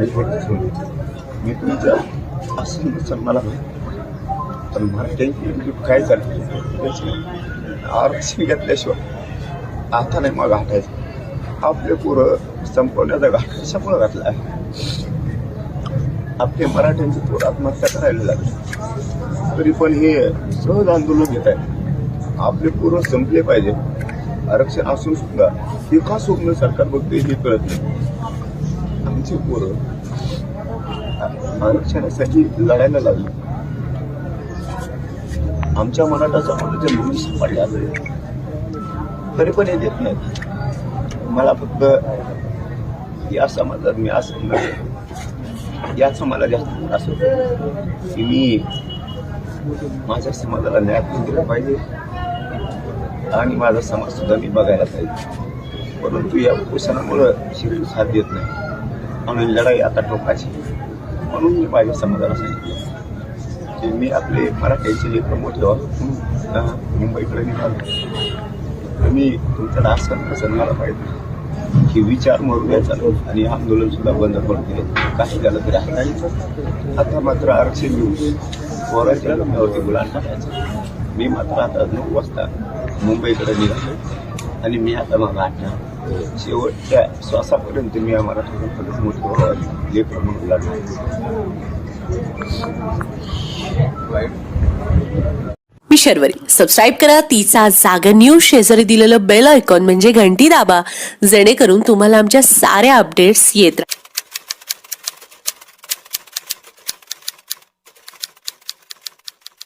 अजिबातच होईल मी तुमच्या असं नुकसान मला पण मराठ्यांची म्हणजे काय चालते तेच नाही आरक्षण घेतल्याशिवाय आता नाही मग घाटायचं आपले पोरं संपवण्याचा घाट कशामुळे घातला आहे आपले मराठ्यांचे पोरं आत्महत्या करायला लागले तरी पण हे सहज आंदोलन घेत आहे आपले पोरं संपले पाहिजे आरक्षण असून सुद्धा हे का स्वप्न सरकार बघते हे कळत नाही आमची पोरं आरक्षणासाठी लढायला लागली. आमच्या मराठा समाजाचे भविष्य पडले तरी पण हे देत नाही. मला फक्त या समाजात मी असं नाही मला जास्त त्रास होतो की मी माझ्या समाजाला न्याय दिला पाहिजे आणि माझा समाज सुद्धा मी बघायला पाहिजे. परंतु या उपोषणामुळं शरीर साथ देत नाही. म्हणून लढाई आता टोकाची. म्हणून मी माझ्या समाजाला सांगितलं. की मी आपले मराठ्याचे जे प्रमोट ठेवा मुंबईकडे निघालो. मी तुमचं कसं मला पाहिजे? की विचार मरू द्यायचा आणि आंदोलन सुद्धा बंद करून दिले. काही झालं तरी हाताळीचं आता मात्र आरक्षण घेऊन पोराच्या लग्नावरती मुलांना मी मात्र आता नऊ वाजता मुंबईकडे निघालो. आणि मी आता मग आठवण शेवटच्या श्वासापर्यंत मी या मराठी मोठं लेकर म्हणून लागलो मी शर्वरी सबस्क्राईब करा तिचा जागर न्यूज शेजारी दिलेलं बेल आयकॉन म्हणजे घंटी दाबा जेणेकरून तुम्हाला आमच्या साऱ्या अपडेट्स येत राहतील